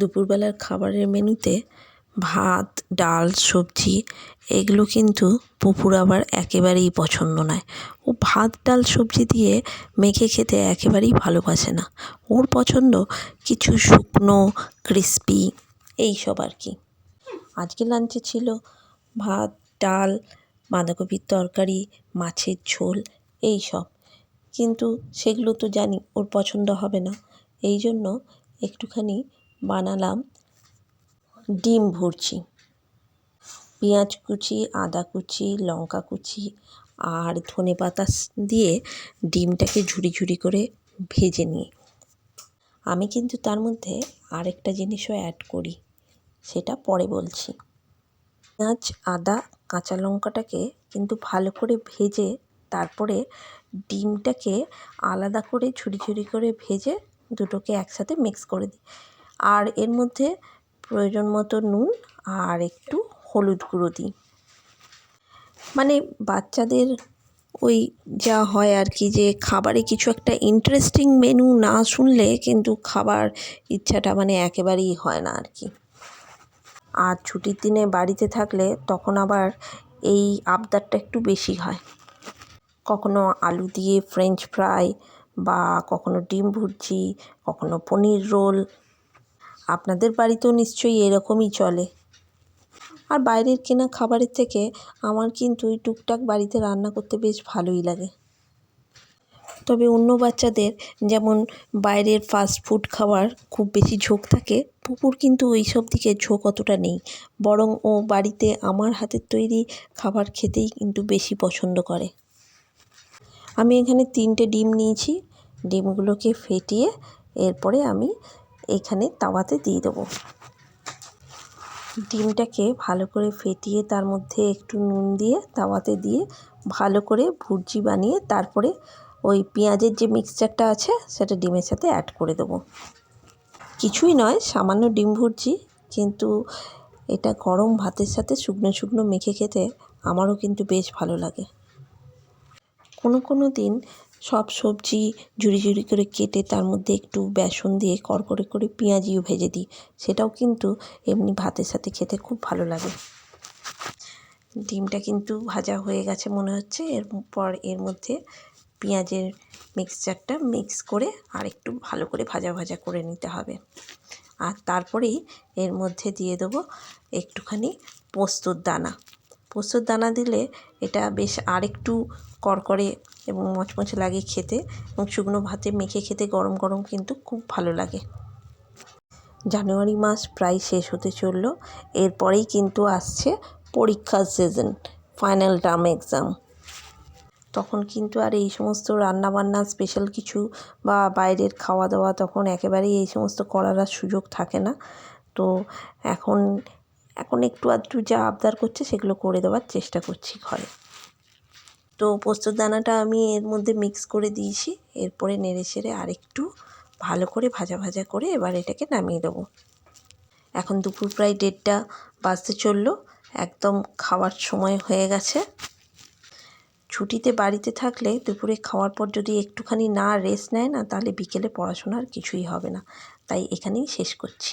দুপুরবেলার খাবারের মেনুতে ভাত, ডাল, সবজি, এগুলো কিন্তু পুপুর আবার একেবারেই পছন্দ নয়। ও ভাত, ডাল, সবজি দিয়ে মেখে খেতে একেবারেই ভালোবাসে না। ওর পছন্দ কিছু শুকনো ক্রিস্পি এই সব আর কি। আজকে লাঞ্চে ছিল ভাত, ডাল, বাঁধাকপির তরকারি, মাছের ঝোল এই সব কিন্তু সেগুলো তো জানি ওর পছন্দ হবে না। এই জন্য একটুখানি বানালাম ডিম ভুর্জি। পেঁয়াজ কুচি, আদা কুচি, লঙ্কা কুচি আর ধনে পাতা দিয়ে ডিমটাকে ঝুড়ি ঝুড়ি করে ভেজে নিই। আমি কিন্তু তার মধ্যে আরেকটা জিনিসও অ্যাড করি, সেটা পরে বলছি। পেঁয়াজ, আদা, কাঁচা লঙ্কাটাকে কিন্তু ভালো করে ভেজে তারপরে ডিমটাকে আলাদা করে ঝুড়ি ঝুড়ি করে ভেজে দুটোকে একসাথে মিক্স করে দিই। আর এর মধ্যে প্রয়োজন মতো নুন আর একটু হলুদ গুঁড়ো দিই। মানে বাচ্চাদের ওই যা হয় আর কি যে খাবারে কিছু একটা ইন্টারেস্টিং মেনু না শুনলে কিন্তু খাবার ইচ্ছাটা মানে একেবারেই হয় না আর কি। আর ছুটির দিনে বাড়িতে থাকলে তখন আবার এই আবদারটা একটু বেশি হয়। কখনো আলু দিয়ে ফ্রেঞ্চ ফ্রাই বা কখনো ডিম ভুর্জি, কখনো পনির রোল আপনাদের বাড়িতেও নিশ্চয়ই এরকমই চলে। আর বাইরের কেনা খাবারের থেকে আমার কিন্তু ওই টুকটাক বাড়িতে রান্না করতে বেশ ভালোই লাগে। তবে অন্য বাচ্চাদের যেমন বাইরের ফাস্ট ফুড খাওয়ার খুব বেশি ঝোঁক থাকে, পুকুর কিন্তু ওই সব দিকে ঝোঁক অতটা নেই। বরং ও বাড়িতে আমার হাতের তৈরি খাবার খেতেই কিন্তু বেশি পছন্দ করে। আমি এখানে তিনটে ডিম নিয়েছি। ডিমগুলোকে ফেটিয়ে এরপরে আমি এখানে তাওয়াতে দিয়ে দেবো। ডিমটাকে ভালো করে ফেটিয়ে তার মধ্যে একটু নুন দিয়ে তাওয়াতে দিয়ে ভালো করে ভুর্জি বানিয়ে তারপরে ওই পেঁয়াজের যে মিক্সচারটা আছে, সেটা ডিমের সাথে অ্যাড করে দেবো। কিছুই নয়, সামান্য ডিম ভুর্জি, কিন্তু এটা গরম ভাতের সাথে শুকনো শুকনো মেখে খেতে আমারও কিন্তু বেশ ভালো লাগে। কোনো কোনো দিন সব সবজি ঝুড়ি ঝুড়ি করে কেটে তার মধ্যে একটু বেসন দিয়ে কড়কড়ে করে পেঁয়াজিও ভেজে দিই। সেটাও কিন্তু এমনি ভাতের সাথে খেতে খুব ভালো লাগে। ডিমটা কিন্তু ভাজা হয়ে গেছে মনে হচ্ছে। এরপর এর মধ্যে পেঁয়াজের মিক্সচারটা মিক্স করে আর একটু ভালো করে ভাজা ভাজা করে নিতে হবে। আর তারপরেই এর মধ্যে দিয়ে দেবো একটুখানি পোস্তর দানা। পোস্তর দানা দিলে এটা বেশ আরেকটু কড়কড়ে এবং মচমচে লাগে খেতে এবং শুকনো ভাতে মেখে খেতে গরম গরম কিন্তু খুব ভালো লাগে। জানুয়ারি মাস প্রায় শেষ হতে চলল। এরপরেই কিন্তু আসছে পরীক্ষার সিজন ফাইনাল টার্ম এক্সাম তখন কিন্তু আর এই সমস্ত রান্নাবান্না স্পেশাল কিছু বা বাইরের খাওয়া দাওয়া তখন একেবারেই এই সমস্ত করার আর সুযোগ থাকে না। তো এখন এখন একটু আধটু যা আবদার করছে সেগুলো করে দেওয়ার চেষ্টা করছি ঘরে। তো পোস্তর দানাটা আমি এর মধ্যে মিক্স করে দিয়েছি। এরপরে নেড়ে চেড়ে আরেকটু ভালো করে ভাজা ভাজা করে এবার এটাকে নামিয়ে দেবো। এখন দুপুর প্রায় দেড়টা বাজতে চলল। একদম খাওয়ার সময় হয়ে গেছে। ছুটিতে বাড়িতে থাকলে দুপুরে খাওয়ার পর যদি একটুখানি না রেস্ট নেয় না, তাহলে বিকেলে পড়াশোনার কিছুই হবে না। তাই এখানেই শেষ করছি।